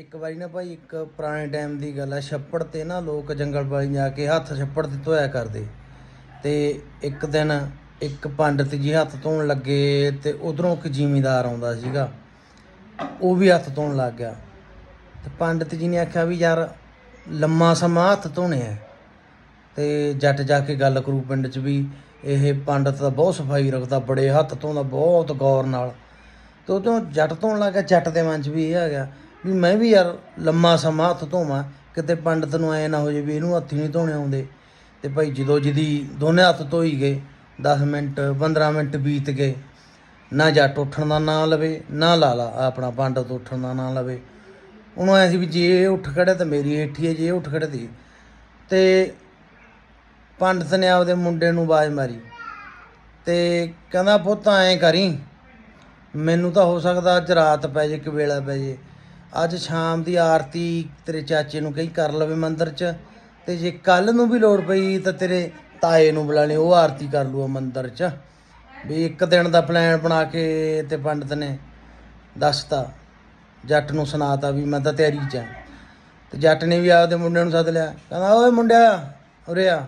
ਇੱਕ ਵਾਰੀ ਨਾ ਭਾਈ, ਇੱਕ ਪੁਰਾਣੇ ਟਾਈਮ ਦੀ ਗੱਲ ਹੈ ਛੱਪੜ ਤੇ ਨਾ ਲੋਕ ਜੰਗਲ ਵਾਲੀ ਜਾ ਕੇ ਹੱਥ ਛੱਪੜ ਤੇ ਧੋਇਆ ਕਰਦੇ। ਤੇ ਇੱਕ ਦਿਨ ਇੱਕ ਪੰਡਤ ਜੀ ਹੱਥ ਧੋਣ ਲੱਗੇ ਤੇ ਉਧਰੋਂ ਇੱਕ ਜ਼ਿਮੀਂਦਾਰ ਆਉਂਦਾ ਸੀਗਾ। ਉਹ ਵੀ ਹੱਥ ਧੋਣ ਲੱਗ ਗਿਆ। ਤੇ ਪੰਡਤ ਜੀ ਨੇ ਆਖਿਆ ਵੀ ਯਾਰ, ਲੰਮਾ ਸਮਾਂ ਹੱਥ ਧੋਣੇ ਆ। ਤੇ ਜੱਟ ਜਾ ਕੇ ਗੱਲ ਕਰੂ ਪਿੰਡ 'ਚ ਵੀ, ਇਹ ਪੰਡਤ ਦਾ ਬਹੁਤ ਸਫ਼ਾਈ ਰੱਖਦਾ, ਬੜੇ ਹੱਥ ਧੋਂਦਾ, ਬਹੁਤ ਗੌਰ ਨਾਲ। ਤੇ ਉਦੋਂ ਜੱਟ ਧੋਣ ਲੱਗਾ ਜੱਟ ਦੇ ਮਨ 'ਚ ਵੀ ਇਹ ਆ ਗਿਆ ਵੀ ਮੈਂ ਵੀ ਯਾਰ ਲੰਮਾ ਸਮਾਂ ਹੱਥ ਧੋਵਾਂ, ਕਿਤੇ ਪੰਡਤ ਨੂੰ ਐ ਨਾ ਹੋ ਜੇ ਵੀ ਇਹਨੂੰ ਹੱਥ ਨਹੀਂ ਧੋਣੇ ਆਉਂਦੇ। ਤੇ ਭਾਈ ਜਦੋਂ ਜਿਹਦੀ ਦੋਨੇ ਹੱਥ ਧੋਈ ਗਏ 10 ਮਿੰਟ 15 ਮਿੰਟ ਬੀਤ ਗਏ, ਨਾ ਜੱਟ ਉੱਠਣ ਦਾ ਨਾਂ ਲਵੇ, ਨਾ ਲਾਲਾ ਆਪਣਾ ਪੰਡਤ ਉੱਠਣ ਦਾ ਨਾਂ ਲਵੇ। ਉਹਨੂੰ ਐ ਸੀ ਵੀ ਜੇ ਇਹ ਉੱਠ ਖੜੇ ਤਾਂ ਮੇਰੀ ਹੇਠੀ ਹੈ, ਜੇ ਇਹ ਉੱਠ ਖੜੇ ਦੀ ਤੇ ਪੰਡਤ ਨੇ ਆਪਦੇ ਮੁੰਡੇ ਨੂੰ ਆਵਾਜ਼ ਮਾਰੀ ਤੇ ਕਹਿੰਦਾ, ਪੁੱਤ ਐਂ ਕਰੀ, ਮੈਨੂੰ ਤਾਂ ਹੋ ਸਕਦਾ ਅੱਜ ਰਾਤ ਪੈ ਜੇ ਕਿ ਵੇਲਾ ਪੈ ਜੇ। ਅੱਜ ਸ਼ਾਮ ਦੀ ਆਰਤੀ ਤੇਰੇ ਚਾਚੇ ਨੂੰ ਕਹੀ ਕਰ ਲਵੇ ਮੰਦਿਰ 'ਚ, ਤੇ ਜੇ ਕੱਲ ਨੂੰ ਵੀ ਲੋੜ ਪਈ ਤਾਂ ਤੇਰੇ ਤਾਏ ਨੂੰ ਬੁਲਾ ਲਈ ਉਹ ਆਰਤੀ ਕਰ ਲੂਆ ਮੰਦਿਰ 'ਚ। ਵੀ ਇੱਕ ਦਿਨ ਦਾ ਪਲਾਨ ਬਣਾ ਕੇ ਤੇ ਪੰਡਤ ਨੇ ਦੱਸਤਾ, ਜੱਟ ਨੂੰ ਸੁਣਾਤਾ ਵੀ ਮੈਂ ਤਾਂ ਤਿਆਰੀ 'ਚ ਆਂ। ਤੇ ਜੱਟ ਨੇ ਵੀ ਆਪਦੇ ਮੁੰਡੇ ਨੂੰ ਸੱਦ ਲਿਆ, ਕਹਿੰਦਾ, ਓਏ ਮੁੰਡਿਆ, ਉਰੇ ਆ।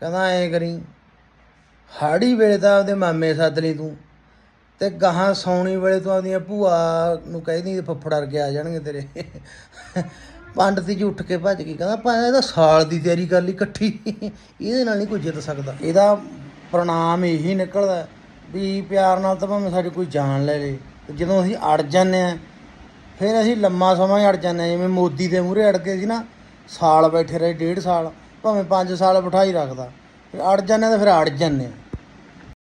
ਕਹਿੰਦਾ, ਐਂ ਕਰੀ, ਹਾੜੀ ਵੇਲੇ ਤਾਂ ਆਪਦੇ ਮਾਮੇ ਸੱਦ ਲਈ ਤੂੰ। ਤੇ ਗਾਹਾਂ ਸੌਣੀ ਵੇਲੇ ਤੋਂ ਆਪਦੀਆਂ ਭੂਆ ਨੂੰ ਕਹਿਦੀ ਫੱਫੜ ਅਰ ਕੇ ਆ ਜਾਣਗੇ ਤੇਰੇ। ਪੰਡਤ ਜੀ ਉੱਠ ਕੇ ਭੱਜ ਗਈ, ਕਹਿੰਦਾ ਭਾਵੇਂ ਇਹਦਾ ਸਾਲ ਦੀ ਤਿਆਰੀ ਕਰ ਲਈ ਇਕੱਠੀ। ਇਹਦੇ ਨਾਲ ਨਹੀਂ ਕੋਈ ਜਿੱਤ ਸਕਦਾ। ਇਹਦਾ ਪ੍ਰਣਾਮ ਇਹੀ ਨਿਕਲਦਾ ਵੀ ਪਿਆਰ ਨਾਲ ਤਾਂ ਭਾਵੇਂ ਸਾਡੀ ਕੋਈ ਜਾਨ ਲੈ ਲੇ ਜਦੋਂ ਅਸੀਂ ਅੜ ਜਾਂਦੇ ਆ ਫਿਰ ਅਸੀਂ ਲੰਮਾ ਸਮਾਂ ਹੀ ਅੜ ਜਾਂਦੇ ਹਾਂ। ਜਿਵੇਂ ਮੋਦੀ ਦੇ ਮੂਹਰੇ ਅੜ ਗਏ ਸੀ ਨਾ, ਸਾਲ ਬੈਠੇ ਰਹੇ, ਡੇਢ ਸਾਲ, ਭਾਵੇਂ 5 ਸਾਲ ਬਿਠਾਈ ਰੱਖਦਾ। ਫਿਰ ਅੜ ਜਾਂਦੇ ਹਾਂ ਤਾਂ ਫਿਰ ਅੜ ਜਾਂਦੇ ਹਾਂ।